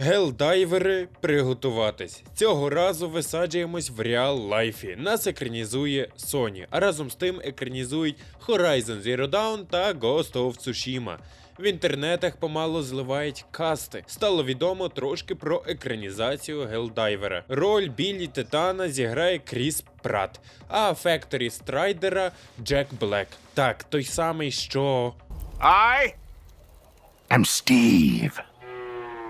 Гелдайвери, приготуватись. Цього разу висаджуємось в реал лайфі. Нас екранізує Sony, а разом з тим екранізують Horizon Zero Dawn та Ghost of Tsushima. В інтернетах помало зливають касти. Стало відомо трошки про екранізацію Гелдайвера. Роль Біллі Титана зіграє Кріс Пратт, а Фекторі Страйдера Джек Блек. Так, той самий, що. I am Steve.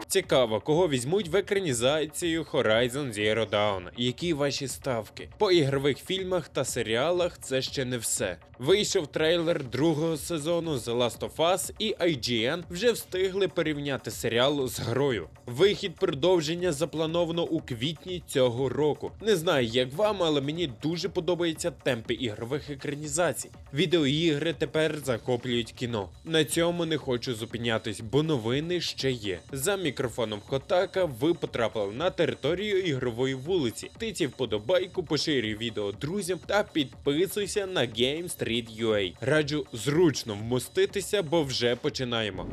Цікаво, кого візьмуть в екранізацію Horizon Zero Dawn. Які ваші ставки? По ігрових фільмах та серіалах це ще не все. Вийшов трейлер другого сезону The Last of Us і IGN вже встигли порівняти серіал з грою. Вихід продовження заплановано у квітні цього року. Не знаю, як вам, але мені дуже подобаються темпи ігрових екранізацій. Відеоігри тепер захоплюють кіно. На цьому не хочу зупинятись, бо новини ще є. За мікрофоном Хотака ви потрапили на територію ігрової вулиці. Тиці вподобайку, поширюй відео друзям та підписуйся на GameStreet.ua. Раджу зручно вмоститися, бо вже починаємо.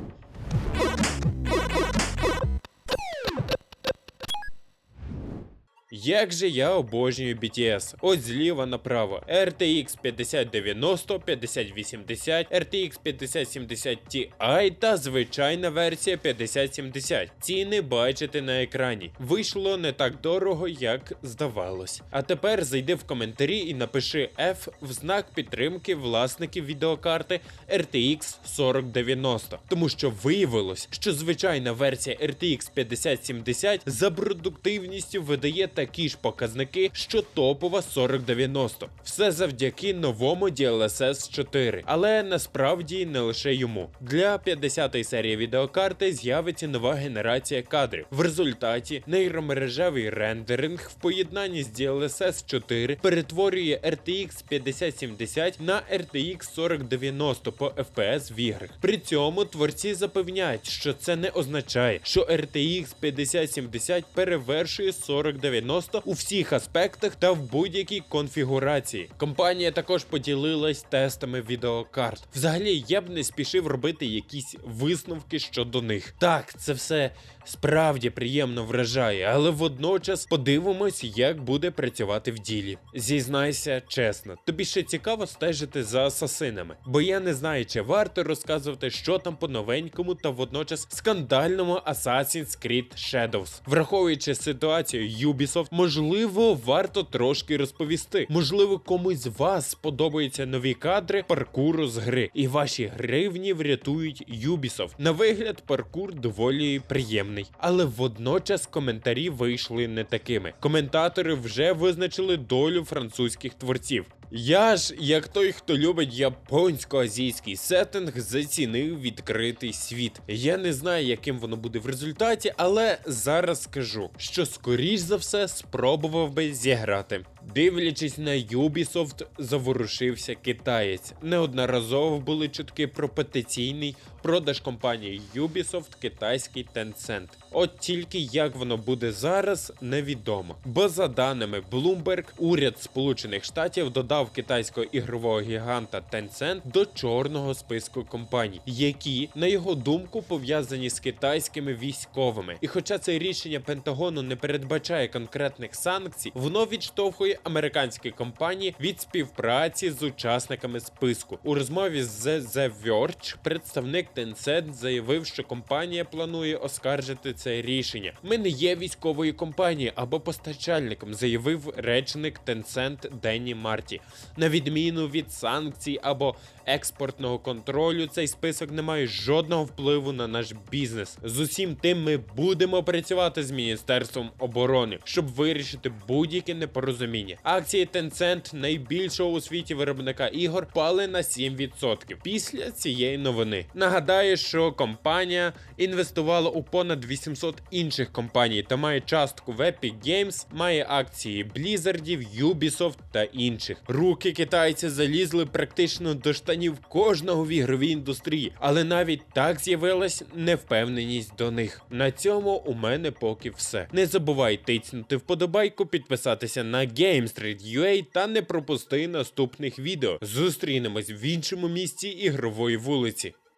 Як же я обожнюю BTS. Ось зліва направо. RTX 5090, 5080, RTX 5070 Ti та звичайна версія 5070. Ціни бачите на екрані. Вийшло не так дорого, як здавалось. А тепер зайди в коментарі і напиши F в знак підтримки власників відеокарти RTX 4090. Тому що виявилось, що звичайна версія RTX 5070 за продуктивністю видає такі ж показники, що топова 4090. Все завдяки новому DLSS 4. Але насправді не лише йому. Для 50-ї серії відеокарти з'явиться нова генерація кадрів. В результаті нейромережевий рендеринг в поєднанні з DLSS 4 перетворює RTX 5070 на RTX 4090 по FPS в іграх. При цьому творці запевняють, що це не означає, що RTX 5070 перевершує 4090 у всіх аспектах та в будь-якій конфігурації. Компанія також поділилась тестами відеокарт. Взагалі, я б не спішив робити якісь висновки щодо них. Так, це все справді приємно вражає, але водночас подивимось, як буде працювати в ділі. Зізнайся чесно, тобі ще цікаво стежити за асасинами, бо я не знаю, чи варто розказувати, що там по новенькому та водночас скандальному Assassin's Creed Shadows. Враховуючи ситуацію Ubisoft, можливо, варто трошки розповісти. Можливо, комусь з вас сподобаються нові кадри паркуру з гри, і ваші гривні врятують Ubisoft. На вигляд, паркур доволі приємний, але водночас коментарі вийшли не такими. Коментатори вже визначили долю французьких творців. Я ж, як той, хто любить японсько-азійський сеттинг, зацінив відкритий світ. Я не знаю, яким воно буде в результаті, але зараз скажу, що скоріш за все спробував би зіграти. Дивлячись на Ubisoft, заворушився китаєць. Неодноразово були чутки про петиційний продаж компанії Ubisoft китайський Tencent. От тільки як воно буде зараз, невідомо. Бо за даними Bloomberg, уряд Сполучених Штатів додав китайського ігрового гіганта Tencent до чорного списку компаній, які, на його думку, пов'язані з китайськими військовими. І хоча це рішення Пентагону не передбачає конкретних санкцій, воно відштовхує американські компанії від співпраці з учасниками списку. У розмові з The Verge представник Tencent заявив, що компанія планує оскаржити це рішення. Ми не є військовою компанією або постачальником, заявив речник Tencent Денні Марті. На відміну від санкцій або експортного контролю, цей список не має жодного впливу на наш бізнес. З усім тим ми будемо працювати з міністерством оборони, щоб вирішити будь-яке непорозуміння. Акції Tencent, найбільшого у світі виробника ігор, пали на 7% після цієї новини. Нагадаю, що компанія інвестувала у понад 800 інших компаній та має частку в Epic Games, має акції Blizzardів, Ubisoft та інших. Руки китайця залізли практично до штанів кожного в ігровій індустрії, але навіть так з'явилась невпевненість до них. На цьому у мене поки все. Не забувай тицнути вподобайку, підписатися на Game Street UA та не пропусти наступних відео. Зустрінемось в іншому місці ігрової вулиці.